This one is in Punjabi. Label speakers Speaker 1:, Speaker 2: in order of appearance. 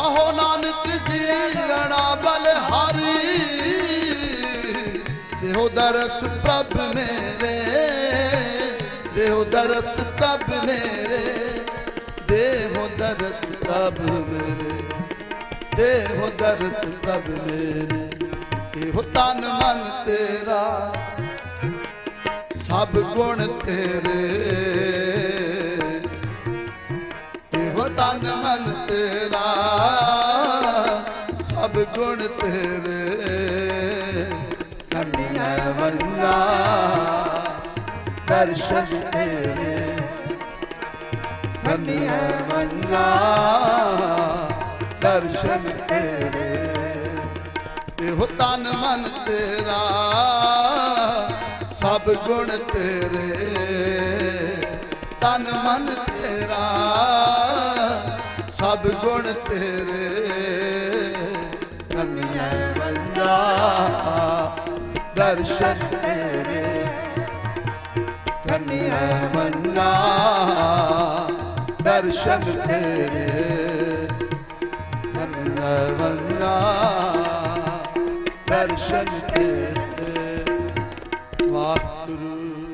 Speaker 1: ਕਹੋ ਨਾਨਕ ਜੀ ਅਣਾ ਬਲਿਹਾਰੀ ਦੇਹੋ ਦਰਸ ਪ੍ਰਭ ਮੇਰੇ। ਦੇਹੋ ਦਰਸ ਪ੍ਰਭ ਮੇਰੇ। ਦੇਹੋ ਦਰਸ ਪ੍ਰਭ ਮੇਰੇ। ਦੇਹੋ ਦਰਸ ਪ੍ਰਭ ਮੇਰੇ। ਇਹੋ ਤਨ ਮਨ ਤੇਰਾ। ਸਭ ਗੁਣ ਤੇਰੇ। ਇਹੋ ਤਨ ਮਨ ਤੇਰਾ। ਸਭ ਗੁਣ ਤੇਰੇ। ਕੰਨੀਆਂ ਵੰਗਾ ਦਰਸ਼ਨ ਤੇਰੇ। ਕੰਨੀਆਂ ਵੰਗਾ ਦਰਸ਼ਨ ਤੇਰੇ। ਇਹੋ ਤਨ ਮਨ ਤੇਰਾ, ਸਭ ਗੁਣ ਤੇਰੇ। ਤਨ ਮਨ ਤੇਰਾ, ਸਭ ਗੁਣ ਤੇਰੇ। ਮੰਨਿਆ ਬੰਦਾ ਦਰਸ਼ਨ ਤੇਰੇ ਕੰਨਿਆ ਬੰਦਾ ਦਰਸ਼ਨ ਤੇਰੇ ਕੰਨਿਆ ਬੰਦਾ ਦਰਸ਼ਨ ਤੇਰੇ ਵਾਹਿਗੁਰੂ